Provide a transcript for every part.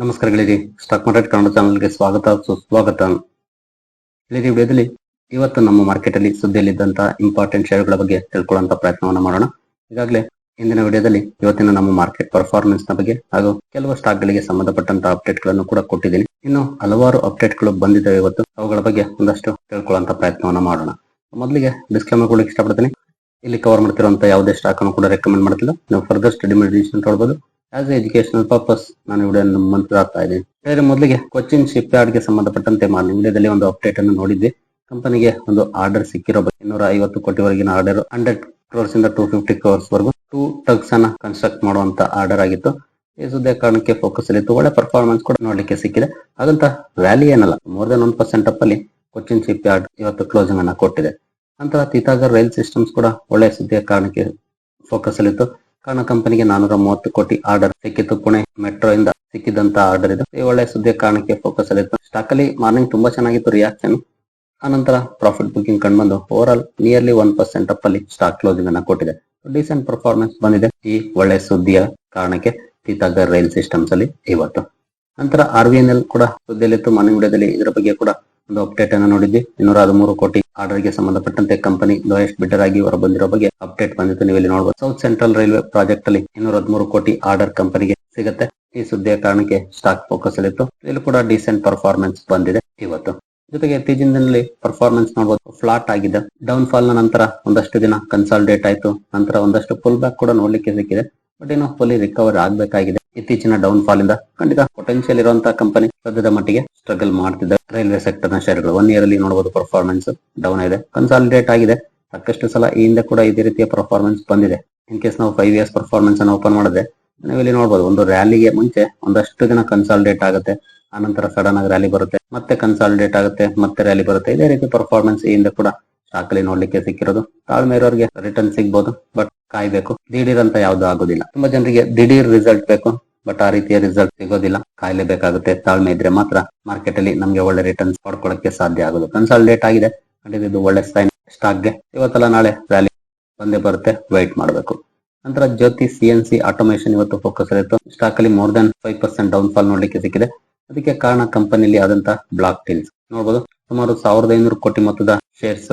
ನಮಸ್ಕಾರ stock market Kannada ಚಾನಲ್ಗೆ ಸ್ವಾಗತ, ಸುಸ್ವಾಗತ. ಗೆಳೆಯರಿ ವಿಡಿಯೋದಲ್ಲಿ ಇವತ್ತು ನಮ್ಮ ಮಾರ್ಕೆಟ್ ಅಲ್ಲಿ ಸುದ್ದಿಯಲ್ಲಿದ್ದಂತಹ ಇಂಪಾರ್ಟೆಂಟ್ ಶೇರ್ಗಳ ಬಗ್ಗೆ ತಿಳ್ಕೊಳ್ಳುವಂತ ಪ್ರಯತ್ನವನ್ನ ಮಾಡೋಣ. ಈಗಾಗಲೇ ಇಂದಿನ ವಿಡಿಯೋದಲ್ಲಿ ಇವತ್ತಿನ ನಮ್ಮ ಮಾರ್ಕೆಟ್ ಪರ್ಫಾರ್ಮೆನ್ಸ್ನ ಬಗ್ಗೆ ಹಾಗೂ ಕೆಲವು ಸ್ಟಾಕ್ ಗಳಿಗೆ ಸಂಬಂಧಪಟ್ಟಂತ ಅಪ್ಡೇಟ್ಗಳನ್ನು ಕೂಡ ಕೊಟ್ಟಿದ್ದೀನಿ. ಇನ್ನು ಹಲವಾರು ಅಪ್ಡೇಟ್ಗಳು ಬಂದಿದ್ದಾವೆ ಇವತ್ತು. ಅವುಗಳ ಬಗ್ಗೆ ಒಂದಷ್ಟು ತಿಳ್ಕೊಳ್ಳುವಂತ ಪ್ರಯತ್ನವನ್ನ ಮಾಡೋಣ. ಮೊದಲಿಗೆ ಡಿಸ್ಕ್ಲೇಮರ್ ಕೊಡಲಿಕ್ಕೆ ಇಷ್ಟಪಡ್ತೀನಿ. ಇಲ್ಲಿ ಕವರ್ ಮಾಡ್ತಿರುವಂತ ಯಾವುದೇ ಸ್ಟಾಕ್ ಅನ್ನು ಕೂಡ ರೆಕಮೆಂಡ್ ಮಾಡ್ತಿಲ್ಲ. ನೀವು ಫರ್ದರ್ ಸ್ಟಡಿ ಮೆಡಿಟೇಷನ್ ತೊಗೊಳ್ಬಹುದು ಆಸ್ ಎಜುಕೇಶನಲ್ ಪರ್ಪಸ್ ನಾನು ವಿಡಿಯೋ ಮಂತ್ರ ಆಗ್ತಾ ಇದ್ದೀನಿ. ಬೇರೆ ಮೊದಲಿಗೆ ಕೊಚ್ಚಿನ್ ಶಿಪ್ ಯಾರ್ಡ್ಗೆ ಸಂಬಂಧಪಟ್ಟಂತೆ ಮಾಡಿ. ವಿಡಿಯೋದಲ್ಲಿ ಒಂದು ಅಪ್ಡೇಟ್ ಅನ್ನು ನೋಡಿದ್ವಿ ಕಂಪನಿಗೆ ಒಂದು ಆರ್ಡರ್ ಸಿಕ್ಕಿರೋ ಬಗ್ಗೆ ಇನ್ನೂರ ಐವತ್ತು ಕೋಟಿವರೆಗಿನ ಆರ್ಡರ್ ಹಂಡ್ರೆಡ್ ಕ್ರೋರ್ಸ್ ಇಂದ ಟೂ ಫಿಫ್ಟಿ ಕ್ರೋರ್ಸ್ ವರೆಗೂ ಟೂ ಟಗ್ಸ್ ಅನ್ನ ಕನ್ಸ್ಟ್ರಕ್ಟ್ ಮಾಡುವಂತ ಆರ್ಡರ್ ಆಗಿತ್ತು. ಈ ಸುದ್ದಿಯ ಕಾರಣಕ್ಕೆ ಫೋಕಸ್ ಅಲ್ಲಿ ಇತ್ತು. ಒಳ್ಳೆ ಪರ್ಫಾರ್ಮೆನ್ಸ್ ಕೂಡ ನೋಡ್ಲಿಕ್ಕೆ ಸಿಕ್ಕಿದೆ. ಹಾಗಂತ ವ್ಯಾಲಿ ಏನಲ್ಲ more than one percent up ಅಲ್ಲಿ ಕೊಚ್ಚಿನ್ ಶಿಪ್ ಯಾರ್ಡ್ ಇವತ್ತು ಕ್ಲೋಸಿಂಗ್ ಅನ್ನ ಕೊಟ್ಟಿದೆ. ನಂತರ ತೀತಾಗರ್ ರೈಲ್ ಸಿಸ್ಟಮ್ಸ್ ಕೂಡ ಒಳ್ಳೆ ಸುದ್ದಿಯ ಕಾರಣಕ್ಕೆ ಫೋಕಸ್ ಅಲ್ಲಿತ್ತು ಕಾರಣ ಕಂಪನಿಗೆ ನಾನೂರ ಮೂವತ್ತು ಕೋಟಿ ಆರ್ಡರ್ ಸಿಕ್ಕಿತ್ತು ಪುಣೆ ಮೆಟ್ರೋ ಇಂದ ಸಿಕ್ಕಿದಂತ ಆರ್ಡರ್ ಇದು. ಈ ಒಳ್ಳೆ ಸುದ್ದಿಯ ಕಾರಣಕ್ಕೆ ಫೋಕಸ್ ಅಲ್ಲಿ ಸ್ಟಾಕ್ ಅಲ್ಲಿ ಮಾರ್ನಿಂಗ್ ತುಂಬಾ ಚೆನ್ನಾಗಿತ್ತು ರಿಯಾಕ್ಷನ್ ಆನಂತರ profit booking ಕಂಡುಬಂದು overall nearly one percent up ಅಲ್ಲಿ ಸ್ಟಾಕ್ ಕ್ಲೋಸಿಂಗ್ ಅನ್ನ ಕೊಟ್ಟಿದೆ. ಡಿಸೆಂಟ್ ಪರ್ಫಾರ್ಮೆನ್ಸ್ ಬಂದಿದೆ. ಈ ಒಳ್ಳೆ ಸುದ್ದಿಯ ಕಾರಣಕ್ಕೆ ತೀತಾಗರ್ ರೈಲ್ ಸಿಸ್ಟಮ್ಸ್ ಅಲ್ಲಿ ಇವತ್ತು. ನಂತರ ಆರ್ ವಿ ಎನ್ ಎಲ್ ಕೂಡ ಸುದ್ದಿಯಲ್ಲಿತ್ತು. ಮಾರ್ನಿಂಗ್ ವಿಡಿಯೋದಲ್ಲಿ ಇದರ ಬಗ್ಗೆ ಕೂಡ ಒಂದು ಅಪ್ಡೇಟ್ ಅನ್ನು ನೋಡಿದ್ವಿ. ಇನ್ನೂರ ಹದಿಮೂರು ಕೋಟಿ ಆರ್ಡರ್ಗೆ ಸಂಬಂಧಪಟ್ಟಂತೆ ಕಂಪನಿ ಲೋಯೆಸ್ಟ್ ಬಿಡ್ಡರ್ ಆಗಿ ಹೊರ ಬಂದಿರೋ ಬಗ್ಗೆ ಅಪ್ಡೇಟ್ ಬಂದಿತ್ತು. ನೀವು ಇಲ್ಲಿ ನೋಡಬಹುದು ಸೌತ್ ಸೆಂಟ್ರಲ್ ರೈಲ್ವೆ ಪ್ರಾಜೆಕ್ಟ್ ಅಲ್ಲಿ ಇನ್ನೂರ ಹದಿಮೂರು ಕೋಟಿ ಆರ್ಡರ್ ಕಂಪನಿಗೆ ಸಿಗುತ್ತೆ. ಈ ಸುದ್ದಿಯ ಕಾರಣಕ್ಕೆ ಸ್ಟಾಕ್ ಫೋಕಸ್ ಅಲ್ಲಿತ್ತು ಇಲ್ಲಿ ಕೂಡ ಡಿಸೆಂಟ್ ಪರ್ಫಾರ್ಮೆನ್ಸ್ ಬಂದಿದೆ ಇವತ್ತು. ಜೊತೆಗೆ ಇತ್ತೀಚಿನ ದಿನದಲ್ಲಿ ಪರ್ಫಾರ್ಮೆನ್ಸ್ ನೋಡಬಹುದು ಫ್ಲಾಟ್ ಆಗಿದೆ. ಡೌನ್ ಫಾಲ್ ನಂತರ ಒಂದಷ್ಟು ದಿನ ಕನ್ಸಾಲಿಡೇಟ್ ಆಯ್ತು. ನಂತರ ಒಂದಷ್ಟು ಫುಲ್ ಬ್ಯಾಕ್ ಕೂಡ ನೋಡ್ಲಿಕ್ಕೆ ಸಿಕ್ಕಿದೆ. ಬಟ್ ಏನೋ ಫುಲ್ಲಿ ರಿಕವರ್ ಆಗ್ಬೇಕಾಗಿದೆ. ಇತ್ತೀಚಿನ ಡೌನ್ ಫಾಲ್ ಇಂದ ಖಂಡಿತ ಪೊಟೆನ್ಶಿಯಲ್ ಇರುವಂತಹ ಕಂಪನಿ ಸದ್ಯದ ಮಟ್ಟಿಗೆ ಸ್ಟ್ರಗಲ್ ಮಾಡ್ತಿದೆ. ರೈಲ್ವೆ ಸೆಕ್ಟರ್ನ ಶೇರ್ಗಳು ಒನ್ ಇಯರ್ ಅಲ್ಲಿ ನೋಡಬಹುದು ಪರ್ಫಾರ್ಮೆನ್ಸ್ ಡೌನ್ ಇದೆ ಕನ್ಸಾಲಿಡೇಟ್ ಆಗಿದೆ. ಸಾಕಷ್ಟು ಸಲ ಈ ಹಿಂದೆ ಕೂಡ ಇದೇ ರೀತಿಯ ಪರ್ಫಾರ್ಮೆನ್ಸ್ ಬಂದಿದೆ. ಇನ್ ಕೇಸ್ ನಾವು ಫೈವ್ ಇಯರ್ಸ್ ಪರ್ಫಾರ್ಮೆನ್ಸ್ ಅನ್ನು ಓಪನ್ ಮಾಡಿದ್ರೆ ನೀವು ಇಲ್ಲಿ ನೋಡಬಹುದು ಒಂದು ರ್ಯಾಲಿಗೆ ಮುಂಚೆ ಒಂದಷ್ಟು ದಿನ ಕನ್ಸಾಲಿಡೇಟ್ ಆಗುತ್ತೆ. ಆನಂತರ ಸಡನ್ ಆಗಿ ರ್ಯಾಲಿ ಬರುತ್ತೆ. ಮತ್ತೆ ಕನ್ಸಾಲಿಡೇಟ್ ಆಗುತ್ತೆ, ಮತ್ತೆ ರ್ಯಾಲಿ ಬರುತ್ತೆ. ಇದೇ ರೀತಿ ಪರ್ಫಾರ್ಮೆನ್ಸ್ ಈ ಹಿಂದೆ ಕೂಡ ಸ್ಟಾಕ್ ಅಲ್ಲಿ ನೋಡ್ಲಿಕ್ಕೆ ಸಿಕ್ಕಿರೋದು. ತಾಳ್ಮೆ ಇರೋರಿಗೆ ರಿಟರ್ನ್ ಸಿಗ್ಬೋದು ಬಟ್ ಕಾಯ್ಬೇಕು. ದಿಢೀರ್ ಅಂತ ಯಾವ್ದು ಆಗೋದಿಲ್ಲ. ತುಂಬಾ ಜನರಿಗೆ ದಿಢೀರ್ ರಿಸಲ್ಟ್ ಬೇಕು ಬಟ್ ಆ ರೀತಿಯ ರಿಸಲ್ಟ್ ಸಿಗೋದಿಲ್ಲ. ಕಾಯ್ಲೇಬೇಕಾಗುತ್ತೆ ತಾಳ್ಮೆ ಇದ್ರೆ ಮಾತ್ರ ಮಾರ್ಕೆಟ್ ಅಲ್ಲಿ ನಮ್ಗೆ ಒಳ್ಳೆ ರಿಟರ್ನ್ಸ್ ಪಡ್ಕೊಳ್ಳಕ್ಕೆ ಸಾಧ್ಯ ಆಗೋದು. ಡೇಟ್ ಆಗಿದೆ. ಖಂಡಿತ ಇದು ಒಳ್ಳೆ ಸೈನ್ ಸ್ಟಾಕ್ಗೆ ಇವತ್ತಲ್ಲ ನಾಳೆ ರ್ಯಾಲಿ ಬಂದೇ ಬರುತ್ತೆ. ವೈಟ್ ಮಾಡಬೇಕು. ನಂತರ Jyoti C N C automation ಇವತ್ತು ಫೋಕಸ್ ಇರುತ್ತೆ ಸ್ಟಾಕ್ ಅಲ್ಲಿ more than five percent downfall ನೋಡ್ಲಿಕ್ಕೆ ಸಿಕ್ಕಿದೆ. ಅದಕ್ಕೆ ಕಾರಣ ಕಂಪನಿಯಲ್ಲಿ ಆದಂತಹ ಬ್ಲಾಕ್ ಡೀಲ್ಸ್ ನೋಡಬಹುದು ಸುಮಾರು ಸಾವಿರದ ಐನೂರು ಕೋಟಿ ಮೊತ್ತದ ಶೇರ್ಸ್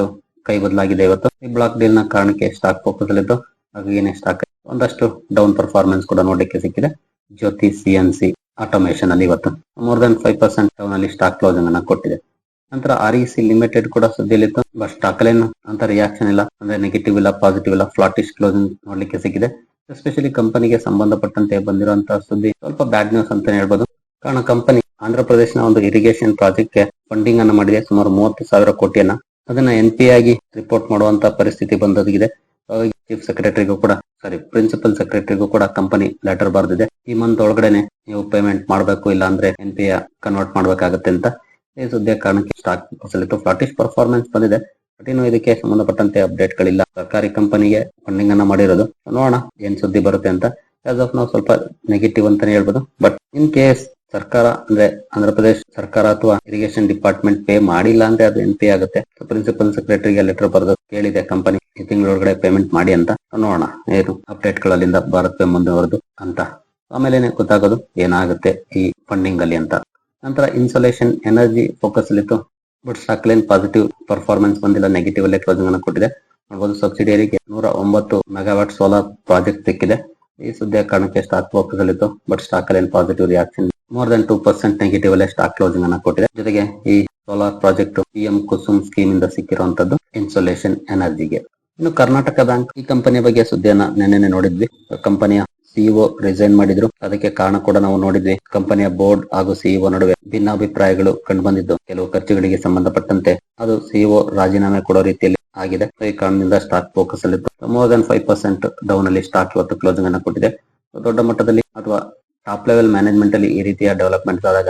ಕೈ ಬದಲಾಗಿದೆ ಇವತ್ತು. ಈ ಬ್ಲಾಕ್ ಡೀಲ್ನ ಕಾರಣಕ್ಕೆ ಸ್ಟಾಕ್ ಫೋಕಸ್ ಅಲ್ಲಿದ್ದು ಹಾಗೇನೆ ಸ್ಟಾಕ್ ಒಂದಷ್ಟು ಡೌನ್ ಪರ್ಫಾರ್ಮೆನ್ಸ್ ಕೂಡ ನೋಡಲಿಕ್ಕೆ ಸಿಕ್ಕಿದೆ. Jyoti C N C automation ಅಲ್ಲಿ ಇವತ್ತು. More than five percent down ಅಲ್ಲಿ ಸ್ಟಾಕ್ ಕ್ಲೋಸಿಂಗ್ ಅನ್ನ ಕೊಟ್ಟಿದೆ. ನಂತರ ಆರ್ ಇ ಸಿ ಲಿಮಿಟೆಡ್ ಕೂಡ ಸುದ್ದಿಯಲ್ಲಿತ್ತು. ಬಟ್ ಸ್ಟಾಕ್ ಅಲ್ಲಿ ಅಂತ ರಿಯಾಕ್ಷನ್ ಇಲ್ಲ. ಅಂದ್ರೆ ನೆಗೆಟಿವ್ ಇಲ್ಲ ಪಾಸಿಟಿವ್ ಇಲ್ಲ ಫ್ಲಾಟಿಶ್ ಕ್ಲೋಸಿಂಗ್ ನೋಡ್ಲಿಕ್ಕೆ ಸಿಕ್ಕಿದೆ. ಎಸ್ಪೆಷಲಿ ಕಂಪನಿಗೆ ಸಂಬಂಧಪಟ್ಟಂತೆ ಬಂದಿರುವಂತಹ ಸುದ್ದಿ. ಸ್ವಲ್ಪ ಬ್ಯಾಡ್ ನ್ಯೂಸ್ ಅಂತಾನೆ ಹೇಳ್ಬೋದು. ಕಾರಣ ಕಂಪನಿ ಆಂಧ್ರ ಪ್ರದೇಶನ ಒಂದು ಇರಿಗೇಷನ್ ಪ್ರಾಜೆಕ್ಟ್ಗೆ ಫಂಡಿಂಗ್ ಅನ್ನ ಮಾಡಿದೆ. ಸುಮಾರು ಮೂವತ್ತು ಸಾವಿರ ಕೋಟಿಯನ್ನ ಅದನ್ನ ಎನ್ ಪಿ ಆಗಿ ರಿಪೋರ್ಟ್ ಮಾಡುವಂತ ಪರಿಸ್ಥಿತಿ ಬಂದದಿದೆ ಚೀಫ್ ಸೆಕ್ರೆಟರಿಗೂ ಕೂಡ ಸಾರಿ ಪ್ರಿನ್ಸಿಪಲ್ ಸೆಕ್ರೆಟರಿಗೂ ಕೂಡ ಕಂಪನಿ ಲೆಟರ್ ಬರೆದಿದೆ. ಈ ಮಂತ್ ಒಳಗಡೆನೆ ನೀವು ಪೇಮೆಂಟ್ ಮಾಡಬೇಕು ಇಲ್ಲ ಅಂದ್ರೆ ಎನ್ ಪಿ ಕನ್ವರ್ಟ್ ಮಾಡಬೇಕಾಗುತ್ತೆ ಅಂತ ಈ ಸುದ್ದಿಯ ಕಾರಣಕ್ಕೆ ಸ್ಟಾಕ್ ಸಲಿತ್ತು ಫ್ಲಾಟಿಶ್ ಪರ್ಫಾರ್ಮೆನ್ಸ್ ಬಂದಿದೆ. ಬಟ್ ಇನ್ನು ಇದಕ್ಕೆ ಸಂಬಂಧಪಟ್ಟಂತೆ ಅಪ್ಡೇಟ್ ಗಳಿಲ್ಲ. ಸರ್ಕಾರಿ ಕಂಪನಿಗೆ ಫಂಡಿಂಗ್ ಅನ್ನ ಮಾಡಿರೋದು. ನೋಡೋಣ ಏನ್ ಸುದ್ದಿ ಬರುತ್ತೆ ಅಂತ. ಆಸ್ ಆಫ್ ನಾವು ಸ್ವಲ್ಪ ನೆಗೆಟಿವ್ ಅಂತಾನೆ ಹೇಳ್ಬೋದು. ಬಟ್ ಇನ್ ಕೇಸ್ ಸರ್ಕಾರ ಅಂದ್ರೆ ಆಂಧ್ರ ಪ್ರದೇಶ ಸರ್ಕಾರ ಅಥವಾ ಇರಿಗೇಷನ್ ಡಿಪಾರ್ಟ್ಮೆಂಟ್ ಪೇ ಮಾಡಿಲ್ಲ ಅಂದ್ರೆ ಅದು ಎಂಟಿ ಆಗುತ್ತೆ? ಪ್ರಿನ್ಸಿಪಲ್ ಸೆಕ್ರೆಟರಿಗೆ ಲೆಟರ್ ಬರೆದು ಕೇಳಿದೆ ಕಂಪನಿ ಈ ತಿಂಗಳೊಳಗಡೆ ಪೇಮೆಂಟ್ ಮಾಡಿ ಅಂತ ನೋಡೋಣ. ಏನು ಅಪ್ಡೇಟ್ ಗಳಲ್ಲಿಂದ ಪೇ ಮುಂದುವರೆದು ಅಂತ. ಆಮೇಲೆ ಗೊತ್ತಾಗೋದು? ಏನಾಗುತ್ತೆ ಈ ಫಂಡಿಂಗ್ ಅಲ್ಲಿ ಅಂತ. ನಂತರ insolation energy focus ಅಲ್ಲಿತ್ತು. But stock line positive performance ಬಂದಿಲ್ಲ. ನೆಗೆಟಿವ್ ಅಲ್ಲೇ ಕ್ಲೋಸಿಂಗ್ ಅನ್ನ ಕೊಟ್ಟಿದೆ. ನೋಡಬಹುದು ಸಬ್ಸಿಡಿಯರಿಗೆ ನೂರ ಒಂಬತ್ತು ಮೆಗಾವಾಟ್ ಸೋಲಾರ್ ಪ್ರಾಜೆಕ್ಟ್ ಸಿಕ್ಕಿದೆ. ಈ ಸುದ್ದಿಯ ಕಾರಣಕ್ಕೆ ಸ್ಟಾಕ್ ಫೋಕಸ್ ಅಲ್ಲಿತ್ತು. ಬಟ್ ಸ್ಟಾಕ್ ಅಲ್ಲಿ positive reaction more than two percent negative ಅಲ್ಲೇ ಸ್ಟಾಕ್ ಕ್ಲೋಸಿಂಗ್ ಅನ್ನ ಕೊಟ್ಟಿದೆ. ಜೊತೆಗೆ ಈ solar project P M Kusum scheme ಇಂದ ಸಿಕ್ಕಿರುವಂತದ್ದು ಇನ್ಸುಲೇಷನ್ ಎನರ್ಜಿಗೆ ಇನ್ನು ಕರ್ನಾಟಕ ಬ್ಯಾಂಕ್ ಈ ಕಂಪನಿಯ ಬಗ್ಗೆ ಸುದ್ದಿಯನ್ನ ನಿನ್ನೆ ನೋಡಿದ್ವಿ. ಕಂಪನಿಯ ಸಿಇಒ ರಿಸೈನ್ ಮಾಡಿದ್ರು. ಅದಕ್ಕೆ ಕಾರಣ ಕೂಡ ನಾವು ನೋಡಿದ್ವಿ. ಕಂಪನಿಯ ಬೋರ್ಡ್ ಹಾಗೂ ಸಿಇಒ ನಡುವೆ ಭಿನ್ನಾಭಿಪ್ರಾಯಗಳು ಕಂಡು ಬಂದಿದ್ದು ಕೆಲವು ಖರ್ಚುಗಳಿಗೆ ಸಂಬಂಧಪಟ್ಟಂತೆ ಅದು ಸಿಇಒ ರಾಜೀನಾಮೆ ಕೊಡೋ ರೀತಿಯಲ್ಲಿ ಆಗಿದೆ. ಈ ಕಾರಣದಿಂದ ಸ್ಟಾಕ್ ಫೋಕಸ್ ಅಲ್ಲಿ more than five percent down ಅಲ್ಲಿ ಸ್ಟಾಕ್ ಇವತ್ತು ಕ್ಲೋಸಿಂಗ್ ಅನ್ನ ಕೊಟ್ಟಿದೆ. ದೊಡ್ಡ ಮಟ್ಟದಲ್ಲಿ ಅಥವಾ ಟಾಪ್ ಲೆವೆಲ್ ಮ್ಯಾನೇಜ್ಮೆಂಟ್ ಅಲ್ಲಿ ಈ ರೀತಿಯ ಡೆವಲಪ್ಮೆಂಟ್ ಆದಾಗ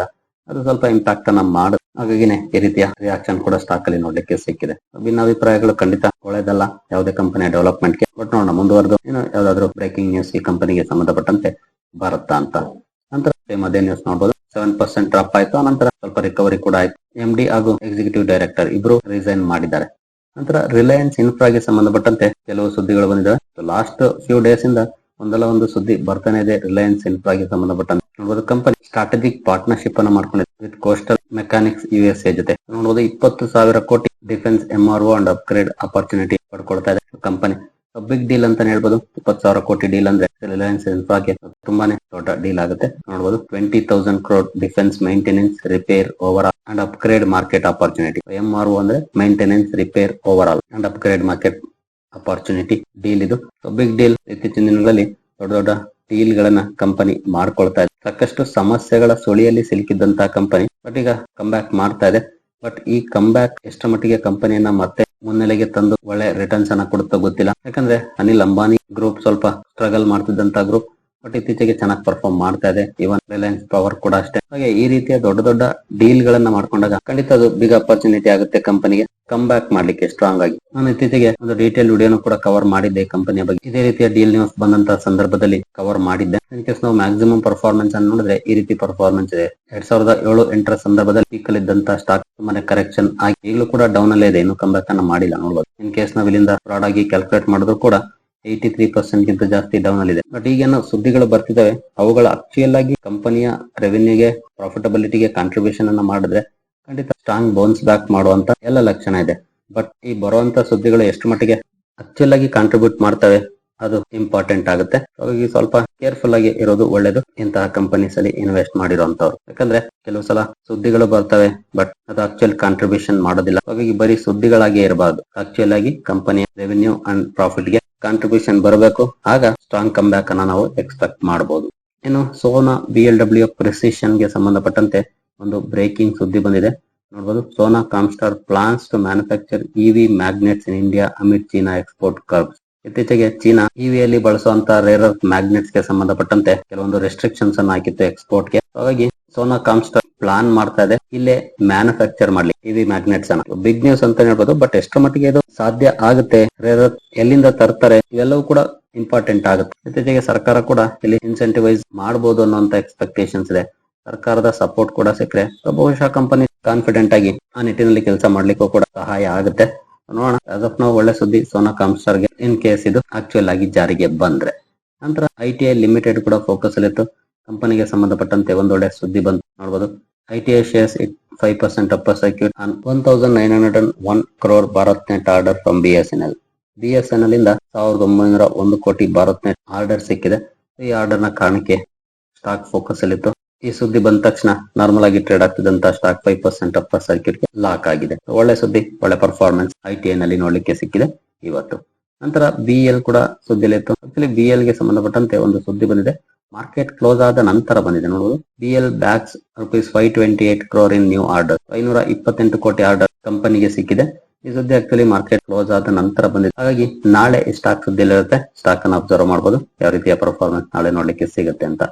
ಅದು ಸ್ವಲ್ಪ ಇಂಪ್ಯಾಕ್ಟ್ ಅನ್ನ ಮಾಡ ಹಾಗಾಗಿನೇ ಈ ರೀತಿಯ ರಿಯಾಕ್ಷನ್ ಕೂಡ ಸ್ಟಾಕ್ ಅಲ್ಲಿ ನೋಡ್ಲಿಕ್ಕೆ ಸಿಕ್ಕಿದೆ. ಭಿನ್ನಾಭಿಪ್ರಾಯಗಳು ಖಂಡಿತ ಒಳ್ಳೇದಲ್ಲ. ಯಾವುದೇ ಕಂಪನಿಯ ಡೆವಲಪ್ಮೆಂಟ್ಗೆ. ಬಟ್ ನೋಡೋಣ, ಮುಂದುವರೆದು. ಏನೋ ಯಾವ್ದಾದ್ರು ಬ್ರೇಕಿಂಗ್ ನ್ಯೂಸ್ ಈ ಕಂಪನಿಗೆ ಸಂಬಂಧಪಟ್ಟಂತೆ ಬರುತ್ತಾ ಅಂತ. ನಂತರ ಸೇಮ್ ಅದೇ ನ್ಯೂಸ್ ನೋಡಬಹುದು ಸೆವೆನ್ ಪರ್ಸೆಂಟ್ ಡ್ರಾಪ್ ಆಯ್ತು. ನಂತರ ಸ್ವಲ್ಪ ರಿಕವರಿ ಕೂಡ ಆಯ್ತು. ಎಂ ಡಿ ಹಾಗೂ ಎಕ್ಸಿಕ್ಯೂಟಿವ್ ಡೈರೆಕ್ಟರ್ ಇಬ್ರು ರಿಸೈನ್ ಮಾಡಿದ್ದಾರೆ. ನಂತರ ರಿಲಯನ್ಸ್ ಇನ್ಫ್ರಾಗೆ ಸಂಬಂಧಪಟ್ಟಂತೆ ಕೆಲವು ಸುದ್ದಿಗಳು ಬಂದಿದ್ದಾವೆ. ಲಾಸ್ಟ್ ಫ್ಯೂ ಡೇಸ್ ಇಂದ ಒಂದಲ್ಲ ಒಂದು ಸುದ್ದಿ ಬರ್ತಾನೆ ಇದೆ. ರಿಲಯನ್ಸ್ ಇನ್ಫ್ರಾಗೆ ಸಂಬಂಧಪಟ್ಟ ನೋಡಬಹುದು ಕಂಪನಿ ಸ್ಟ್ರಾಟಜಿಕ್ ಪಾರ್ಟ್ನರ್ಶಿಪ್ ಅನ್ನ ಮಾಡ್ಕೊಂಡಿದೆ. ವಿತ್ ಕೋಸ್ಟಲ್ ಮೆಕ್ಯಾನಿಕ್ಸ್ ಯುಎಸ್ಎ ಜೊತೆ. ನೋಡಬಹುದು ಇಪ್ಪತ್ತು ಸಾವಿರ ಕೋಟಿ defence MRO and upgrade opportunity ಪಡ್ಕೊಳ್ತಾ ಇದೆ ಕಂಪನಿ ಬಿಗ್ ಡೀಲ್ ಅಂತ ಹೇಳ್ಬೋದು. ಇಪ್ಪತ್ತು ಸಾವಿರ ಕೋಟಿ ಡೀಲ್ ಅಂದ್ರೆ ರಿಲಯನ್ಸ್ ಇನ್ಫ್ರಾಗೆ ತುಂಬಾನೇ ದೊಡ್ಡ ಡೀಲ್ ಆಗುತ್ತೆ. ನೋಡಬಹುದು twenty thousand crore defence maintenance repair over and upgrade market opportunity M R ಅಂದ್ರೆ maintenance repair over all and upgrade market opportunity deal ಇದು. ಬಿಗ್ ಡೀಲ್ ಇತ್ತೀಚಿನ ದಿನಗಳಲ್ಲಿ ದೊಡ್ಡ ದೊಡ್ಡ ಡೀಲ್ ಗಳನ್ನ ಕಂಪನಿ ಮಾಡ್ಕೊಳ್ತಾ ಇದೆ. ಸಾಕಷ್ಟು ಸಮಸ್ಯೆಗಳ ಸುಳಿಯಲ್ಲಿ ಸಿಲುಕಿದ್ದಂತಹ ಕಂಪನಿ ಬಟ್ ಈಗ ಕಮ್ ಬ್ಯಾಕ್ ಮಾಡ್ತಾ ಇದೆ. ಬಟ್ ಈ ಕಮ್ ಬ್ಯಾಕ್ ಎಷ್ಟರ ಮಟ್ಟಿಗೆ ಕಂಪನಿಯನ್ನ ಮತ್ತೆ ಮುನ್ನೆಲೆಗೆ ತಂದು ಒಳ್ಳೆ ರಿಟರ್ನ್ಸ್ ಅನ್ನ ಕೊಡುತ್ತೋ ಗೊತ್ತಿಲ್ಲ. ಯಾಕಂದ್ರೆ ಅನಿಲ್ ಅಂಬಾನಿ ಗ್ರೂಪ್ ಸ್ವಲ್ಪ ಸ್ಟ್ರಗಲ್ ಮಾಡ್ತಿದ್ದಂತ ಗ್ರೂಪ್ ಬಟ್ ಇತ್ತೀಚೆಗೆ ಚೆನ್ನಾಗಿ ಪರ್ಫಾರ್ಮ್ ಮಾಡ್ತಾ ಇದೆ. ಇವನ್ ರಿಲಯನ್ಸ್ ಪವರ್ ಕೂಡ ಅಷ್ಟೇ. ಹಾಗೆ ಈ ರೀತಿಯ ದೊಡ್ಡ ದೊಡ್ಡ ಡೀಲ್ ಗಳನ್ನ ಮಾಡ್ಕೊಂಡಾಗ ಖಂಡಿತ ಅದು ಬಿಗ್ ಅಪರ್ಚುನಿಟಿ ಆಗುತ್ತೆ ಕಂಪನಿಗೆ ಕಮ್ ಬ್ಯಾಕ್ ಮಾಡ್ಲಿಕ್ಕೆ ಸ್ಟ್ರಾಂಗ್ ಆಗಿ. ನಾನು ಇತ್ತೀಚೆಗೆ ಒಂದು ಡೀಟೇಲ್ ವಿಡಿಯೋನು ಕೂಡ ಕವರ್ ಮಾಡಿದ್ದೆ ಕಂಪನಿಯ ಬಗ್ಗೆ. ಇದೇ ರೀತಿಯ ಡೀಲ್ ನ್ಯೂಸ್ ಬಂದಂತ ಸಂದರ್ಭದಲ್ಲಿ ಕವರ್ ಮಾಡಿದ್ದೆ. ಇನ್ ಕೇಸ್ ನಾವು ಮ್ಯಾಕ್ಸಿಮಮ್ ಪರ್ಫಾರ್ಮೆನ್ಸ್ ಅನ್ನು ನೋಡಿದ್ರೆ ಈ ರೀತಿ ಪರ್ಫಾರ್ಮೆನ್ಸ್ ಇದೆ. ಎರಡ್ ಸಾವಿರದ ಏಳು ಎಂಟರ ಸಂದರ್ಭದಲ್ಲಿ ಪೀಕ್ ಇದ್ದಂತ ಸ್ಟಾಕ್ ತುಂಬಾನೇ ಕರೆಕ್ಷನ್ ಆಗಿ ಈಗಲೂ ಕೂಡ ಡೌನ್ ಅಲ್ಲೇ ಇದೆ. ಇನ್ನು ಕಮ್ ಬ್ಯಾಕ್ ಅನ್ನ ಮಾಡಿಲ್ಲ ನೋಡ್ಬೋದು. ಇನ್ ಕೇಸ್ ನಾವು ಇಲ್ಲಿಂದ ಫ್ರಾಡ್ ಆಗಿ ಕ್ಯಾಲ್ಕುಲೇಟ್ ಮಾಡಿದ್ರು ಕೂಡ ಏಯ್ಟಿ ತ್ರೀ ಪರ್ಸೆಂಟ್ ಗಿಂತ ಜಾಸ್ತಿ ಡೌನ್ ಅಲ್ಲಿ ಇದೆ ಬಟ್ ಈಗೇನು ಸುದ್ದಿಗಳು ಬರ್ತಿದ್ದಾವೆ ಅವುಗಳ ಆಕ್ಚುಯಲ್ ಆಗಿ ಕಂಪನಿಯ ರೆವೆನ್ಯೂಗೆ ಪ್ರಾಫಿಟಬಿಲಿಟಿಗೆ ಕಾಂಟ್ರಿಬ್ಯೂಷನ್ ಅನ್ನ ಮಾಡಿದ್ರೆ ಖಂಡಿತ ಸ್ಟ್ರಾಂಗ್ ಬೌನ್ಸ್ ಬ್ಯಾಕ್ ಮಾಡುವಂತ ಎಲ್ಲ ಲಕ್ಷಣ ಇದೆ. ಬಟ್ ಈ ಬರುವಂತ ಸುದ್ದಿಗಳು ಎಷ್ಟು ಮಟ್ಟಿಗೆ ಆಕ್ಚುಯಲ್ ಆಗಿ ಕಾಂಟ್ರಿಬ್ಯೂಟ್ ಮಾಡ್ತವೆ? ಅದು ಇಂಪಾರ್ಟೆಂಟ್ ಆಗುತ್ತೆ. ಹಾಗಾಗಿ ಸ್ವಲ್ಪ ಕೇರ್ಫುಲ್ ಆಗಿ ಇರೋದು ಒಳ್ಳೇದು. ಇಂತಹ ಕಂಪನೀಸ್ ಅಲ್ಲಿ ಇನ್ವೆಸ್ಟ್ ಮಾಡಿರುವಂತವ್ರು ಯಾಕಂದ್ರೆ ಕೆಲವು ಸಲ ಸುದ್ದಿಗಳು ಬರ್ತವೆ ಬಟ್ ಅದು ಆಕ್ಚುಯಲ್ ಕಾಂಟ್ರಿಬ್ಯೂಷನ್ ಮಾಡೋದಿಲ್ಲ. ಹಾಗಾಗಿ ಬರೀ ಸುದ್ದಿಗಳಾಗಿ ಇರಬಾರ್ದು. ಆಕ್ಚುಯಲ್ ಆಗಿ ಕಂಪನಿಯ ರೆವೆನ್ಯೂ ಅಂಡ್ ಪ್ರಾಫಿಟ್ಗೆ ಕಾಂಟ್ರಿಬ್ಯೂಷನ್ ಬರಬೇಕು. ಆಗ ಸ್ಟ್ರಾಂಗ್ ಕಮ್ ಬ್ಯಾಕ್ ಅನ್ನ ನಾವು ಎಕ್ಸ್ಪೆಕ್ಟ್ ಮಾಡಬಹುದು ಇನ್ನು ಸೋನಾ ಬಿ ಎಲ್ ಡಬ್ಲ್ಯೂ ಪ್ರಿಸಿಷನ್ಗೆ ಸಂಬಂಧಪಟ್ಟಂತೆ ಒಂದು ಬ್ರೇಕಿಂಗ್ ಸುದ್ದಿ ಬಂದಿದೆ. ನೋಡಬಹುದು Sona Comstar plans to manufacture EV magnets in India amid China export curbs ಇತ್ತೀಚೆಗೆ ಚೀನಾ ಇವಿಯಲ್ಲಿ ಬಳಸುವಂತ ರೇರ್ ಅರ್ತ್ ಮ್ಯಾಗ್ನೆಟ್ಸ್ಗೆ ಸಂಬಂಧಪಟ್ಟಂತೆ ಕೆಲವೊಂದು ರೆಸ್ಟ್ರಿಕ್ಷನ್ಸ್ ಅನ್ನು ಹಾಕಿತ್ತು ಎಕ್ಸ್ಪೋರ್ಟ್ಗೆ. ಹಾಗಾಗಿ ಸೋನಾ ಕಾಮ್ಸ್ಟರ್ ಪ್ಲಾನ್ ಮಾಡ್ತಾ ಇದೆ. ಇಲ್ಲೇ ಮ್ಯಾನುಫ್ಯಾಕ್ಚರ್ ಮಾಡ್ಲಿ ಇವಿ ಮ್ಯಾಗ್ನೆಟ್ಸ್ ಅನ್ನ. ಬಿಗ್ ನ್ಯೂಸ್ ಅಂತ ಹೇಳ್ಬೋದು ಬಟ್ ಎಷ್ಟರ ಮಟ್ಟಿಗೆ ಇದು ಸಾಧ್ಯ ಆಗುತ್ತೆ? ರೇರ್ ಎಲ್ಲಿಂದ ತರ್ತಾರೆ? ಇವೆಲ್ಲವೂ ಕೂಡ ಇಂಪಾರ್ಟೆಂಟ್ ಆಗುತ್ತೆ. ಇತ್ತೀಚೆಗೆ ಸರ್ಕಾರ ಕೂಡ ಇಲ್ಲಿ ಇನ್ಸೆಂಟಿವೈಸ್ ಮಾಡಬಹುದು ಅನ್ನೋಂತ ಎಕ್ಸ್ಪೆಕ್ಟೇಷನ್ಸ್ ಇದೆ. ಸರ್ಕಾರದ ಸಪೋರ್ಟ್ ಕೂಡ ಸಿಕ್ಕರೆ ಬಹುಶಃ ಕಂಪನಿ ಕಾನ್ಫಿಡೆಂಟ್ ಆಗಿ ಆ ನಿಟ್ಟಿನಲ್ಲಿ ಕೆಲಸ ಮಾಡ್ಲಿಕ್ಕೂ ಕೂಡ ಸಹಾಯ ಆಗುತ್ತೆ. ನೋಡೋಣ. ಅದಕ್ಕೆ ನಾವು ಒಳ್ಳೆ ಸುದ್ದಿ ಸೋನಾ ಕಾಮ್ಸ್ಟಾರ್ಗೆ. ಇನ್ ಕೇಸ್ ಇದು ಆಕ್ಚುಯಲ್ ಆಗಿ ಜಾರಿಗೆ ಬಂದ್ರೆ. ನಂತರ ಐ ಟಿ ಐ ಲಿಮಿಟೆಡ್ ಕೂಡ ಫೋಕಸ್ ಅಲ್ಲಿತ್ತು ಕಂಪನಿಗೆ ಸಂಬಂಧಪಟ್ಟಂತೆ ಒಂದೊಳ್ಳೆ ಸುದ್ದಿ ಬಂತು ನೋಡಬಹುದು I T I shares five percent up circuit one thousand nine hundred and one crore Bharat net order from B S N L B S N L ಇಂದ ಸಾವಿರದ ಒಂಬೈನೂರ ಒಂದು ಕೋಟಿ ಭಾರತ್ ನೆಟ್ ಆರ್ಡರ್ ಸಿಕ್ಕಿದೆ. ಈ ಆರ್ಡರ್ನ ಕಾರಣಕ್ಕೆ ಸ್ಟಾಕ್ ಫೋಕಸ್ ಅಲ್ಲಿತ್ತು ಈ ಸುದ್ದಿ ಬಂದ ತಕ್ಷಣ ನಾರ್ಮಲ್ ಆಗಿ trade ಆಗ್ತಿದ್ದಂತ stock five percent upper circuit lock ಆಗಿದೆ. ಒಳ್ಳೆ ಸುದ್ದಿ, ಒಳ್ಳೆ ಪರ್ಫಾರ್ಮೆನ್ಸ್ ಐ ಟಿ ನಲ್ಲಿ ನೋಡ್ಲಿಕ್ಕೆ ಸಿಕ್ಕಿದೆ ಇವತ್ತು. ನಂತರ ಬಿ ಎಲ್ ಕೂಡ ಸುದ್ದಿಲಿತ್ತು ಆಕ್ಚುಲಿ ಬಿ ಎಲ್ಗೆ ಸಂಬಂಧಪಟ್ಟಂತೆ ಒಂದು ಸುದ್ದಿ ಬಂದಿದೆ. ಮಾರ್ಕೆಟ್ ಕ್ಲೋಸ್ ಆದ ನಂತರ ಬಂದಿದೆ. ನೋಡುವುದು B L bags rupees five twenty eight crore in new order ಐನೂರ ಇಪ್ಪತ್ತೆಂಟು ಕೋಟಿ ಆರ್ಡರ್ ಕಂಪನಿಗೆ ಸಿಕ್ಕಿದೆ. ಈ ಸುದ್ದಿ ಆಕ್ಚುಲಿ ಮಾರ್ಕೆಟ್ ಕ್ಲೋಸ್ ಆದ ನಂತರ ಬಂದಿದೆ. ಹಾಗಾಗಿ ನಾಳೆ ಈ ಸ್ಟಾಕ್ ಸುದ್ದಿಯಲ್ಲಿರುತ್ತೆ. ಸ್ಟಾಕ್ ಅನ್ನು ಅಬ್ಸರ್ವ್ ಮಾಡಬಹುದು ಯಾವ ರೀತಿಯ ಪರ್ಫಾರ್ಮೆನ್ಸ್ ನಾಳೆ ನೋಡ್ಲಿಕ್ಕೆ ಸಿಗುತ್ತೆ ಅಂತ.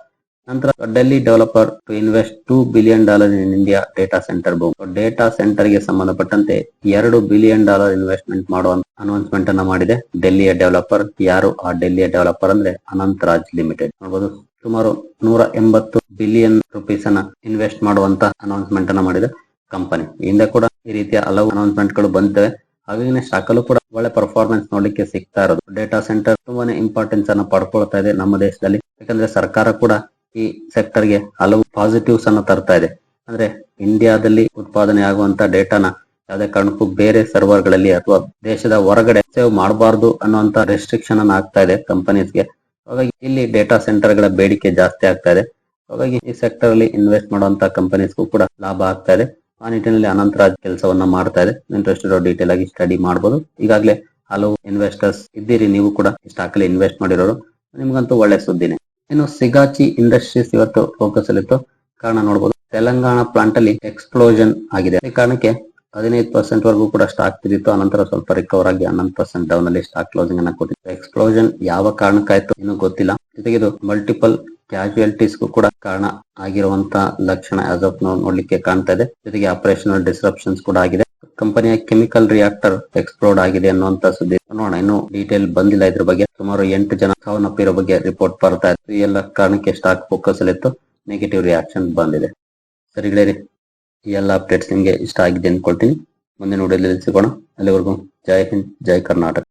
ನಂತರ Delhi developer to invest two billion dollar in India data centre boom data ಸೆಂಟರ್ಗೆ ಸಂಬಂಧಪಟ್ಟಂತೆ ಎರಡು ಬಿಲಿಯನ್ ಡಾಲರ್ ಇನ್ವೆಸ್ಟ್ಮೆಂಟ್ ಮಾಡುವ ಅನೌನ್ಸ್ಮೆಂಟ್ ಅನ್ನ ಮಾಡಿದೆ ಡೆಲ್ಲಿಯ ಡೆವಲಪರ್ ಯಾರು? ಆ ಡೆಲ್ಲಿಯ ಡೆವಲಪರ್ ಅಂದ್ರೆ ಅನಂತ್ ರಾಜ್ ಲಿಮಿಟೆಡ್ ನೋಡಬಹುದು ಸುಮಾರು ನೂರ ಎಂಬತ್ತು ಬಿಲಿಯನ್ ರುಪೀಸ್ ಅನ್ನ ಇನ್ವೆಸ್ಟ್ ಮಾಡುವಂತ ಅನೌನ್ಸ್ಮೆಂಟ್ ಅನ್ನ ಮಾಡಿದೆ ಕಂಪನಿ ಹಿಂದೆ ಕೂಡ ಈ ರೀತಿಯ ಹಲವು ಅನೌನ್ಸ್ಮೆಂಟ್ಗಳು ಬಂದಿವೆ ಹಾಗಾಗಿ ಸಾಕಲು ಕೂಡ ಒಳ್ಳೆ ಪರ್ಫಾರ್ಮೆನ್ಸ್ ನೋಡ್ಲಿಕ್ಕೆ ಸಿಗ್ತಾ ಇರೋದು. ಡೇಟಾ ಸೆಂಟರ್ ತುಂಬಾನೇ ಇಂಪಾರ್ಟೆನ್ಸ್ ಅನ್ನ ಪಡ್ಕೊಳ್ತಾ ಇದೆ ನಮ್ಮ ದೇಶದಲ್ಲಿ. ಯಾಕಂದ್ರೆ ಸರ್ಕಾರ ಕೂಡ ಈ ಸೆಕ್ಟರ್ಗೆ ಹಲವು ಪಾಸಿಟಿವ್ಸ್ ಅನ್ನು ತರ್ತಾ ಇದೆ. ಅಂದ್ರೆ ಇಂಡಿಯಾದಲ್ಲಿ ಉತ್ಪಾದನೆ ಆಗುವಂತ ಡೇಟಾನ ಯಾವುದೇ ಕಾರಣಕ್ಕೂ ಬೇರೆ ಸರ್ವರ್ಗಳಲ್ಲಿ ಅಥವಾ ದೇಶದ ಹೊರಗಡೆ ಸೇವ್ ಮಾಡಬಾರ್ದು ಅನ್ನುವಂತ ರೆಸ್ಟ್ರಿಕ್ಷನ್ ಅನ್ನ ಆಗ್ತಾ ಇದೆ ಕಂಪನೀಸ್ಗೆ ಹಾಗಾಗಿ ಇಲ್ಲಿ ಡೇಟಾ ಸೆಂಟರ್ಗಳ ಬೇಡಿಕೆ ಜಾಸ್ತಿ ಆಗ್ತಾ ಇದೆ. ಹಾಗಾಗಿ ಈ ಸೆಕ್ಟರ್ ಅಲ್ಲಿ ಇನ್ವೆಸ್ಟ್ ಮಾಡುವಂತ ಕಂಪನೀಸ್ಗೂ ಕೂಡ ಲಾಭ ಆಗ್ತಾ ಇದೆ. ಆ ನಿಟ್ಟಿನಲ್ಲಿ ಅನಂತರಾಜ್ ಕೆಲಸವನ್ನ ಮಾಡ್ತಾ ಇದೆ. ಇಂಟ್ರೆಸ್ಟ್ ಇರೋ ಡೀಟೇಲ್ ಆಗಿ ಸ್ಟಡಿ ಮಾಡಬಹುದು ಈಗಾಗಲೇ ಹಲವು ಇನ್ವೆಸ್ಟರ್ಸ್ ಇದ್ದೀರಿ, ನೀವು ಕೂಡ ಸ್ಟಾಕ್ ಅಲ್ಲಿ ಇನ್ವೆಸ್ಟ್ ಮಾಡಿರೋರು. ನಿಮ್ಗಂತೂ ಒಳ್ಳೆ ಸುದ್ದಿನೇ. ಇನ್ನು ಸಿಗಾಚಿ ಇಂಡಸ್ಟ್ರೀಸ್ ಇವತ್ತು ಫೋಕಸ್ ಅಲ್ಲಿತ್ತು? ಕಾರಣ ನೋಡಬಹುದು ತೆಲಂಗಾಣ ಪ್ಲಾಂಟ್ ಅಲ್ಲಿ ಎಕ್ಸ್ಪ್ಲೋಷನ್ ಆಗಿದೆ. ಈ ಕಾರಣಕ್ಕೆ ಹದಿನೈದು ಪರ್ಸೆಂಟ್ ವರೆಗೂ ಕೂಡ ಸ್ಟಾಕ್ ಬಿದ್ದಿತ್ತು ಆನಂತರ ಸ್ವಲ್ಪ ರಿಕವರ್ ಆಗಿ ಹನ್ನೊಂದು ಪರ್ಸೆಂಟ್ ಡೌನ್ ಅಲ್ಲಿ ಸ್ಟಾಕ್ ಕ್ಲೋಸಿಂಗ್ ಅನ್ನ ಕೊಟ್ಟಿತ್ತು ಎಕ್ಸ್ಪ್ಲೋಷನ್ ಯಾವ ಕಾರಣಕ್ಕಾಯ್ತು ಇನ್ನು ಗೊತ್ತಿಲ್ಲ. ಜೊತೆಗೆ ಇದು ಮಲ್ಟಿಪಲ್ ಕ್ಯಾಶುಯಾಲಿಟೀಸ್ಗೂ ಕೂಡ ಕಾರಣ ಆಗಿರುವಂತ ಲಕ್ಷಣ ಆಸ್ ಆಫ್ ನಾವು ನೋಡ್ಲಿಕ್ಕೆ ಕಾಣ್ತಾ ಇದೆ. ಜೊತೆಗೆ ಆಪರೇಷನಲ್ ಡಿಸ್ರಪ್ಷನ್ಸ್ ಕೂಡ ಆಗಿದೆ. ಕಂಪನಿಯ ಕೆಮಿಕಲ್ ರಿಯಾಕ್ಟರ್ ಎಕ್ಸ್ಪ್ಲೋರ್ಡ್ ಆಗಿದೆ ಅನ್ನುವಂತ ಸುದ್ದಿ ನೋಡೋಣ. ಇನ್ನು ಡೀಟೇಲ್ ಬಂದಿಲ್ಲ ಇದ್ರ ಬಗ್ಗೆ. ಸುಮಾರು ಎಂಟು ಜನ ಸಾವನ್ನಪ್ಪಿರೋ ಬಗ್ಗೆ ರಿಪೋರ್ಟ್ ಬರ್ತಾ ಇದೆ. ಈ ಎಲ್ಲ ಕಾರಣಕ್ಕೆ ಸ್ಟಾಕ್ ಫೋಕಸ್ ಅಲ್ಲಿತ್ತು ನೆಗೆಟಿವ್ ರಿಯಾಕ್ಷನ್ ಬಂದಿದೆ. ಸರಿ ಗೆಳೆಯರಿ, ಈ ಎಲ್ಲ ಅಪ್ಡೇಟ್ಸ್ ನಿಮ್ಗೆ ಇಷ್ಟ ಆಗಿದೆ ಅನ್ಕೊಳ್ತೀನಿ. ಮುಂದಿನ ವಿಡಿಯೋದಲ್ಲಿ ಸಿಗೋಣ. ಅಲ್ಲಿವರೆಗೂ ಜೈ ಹಿಂದ್, ಜೈ ಕರ್ನಾಟಕ.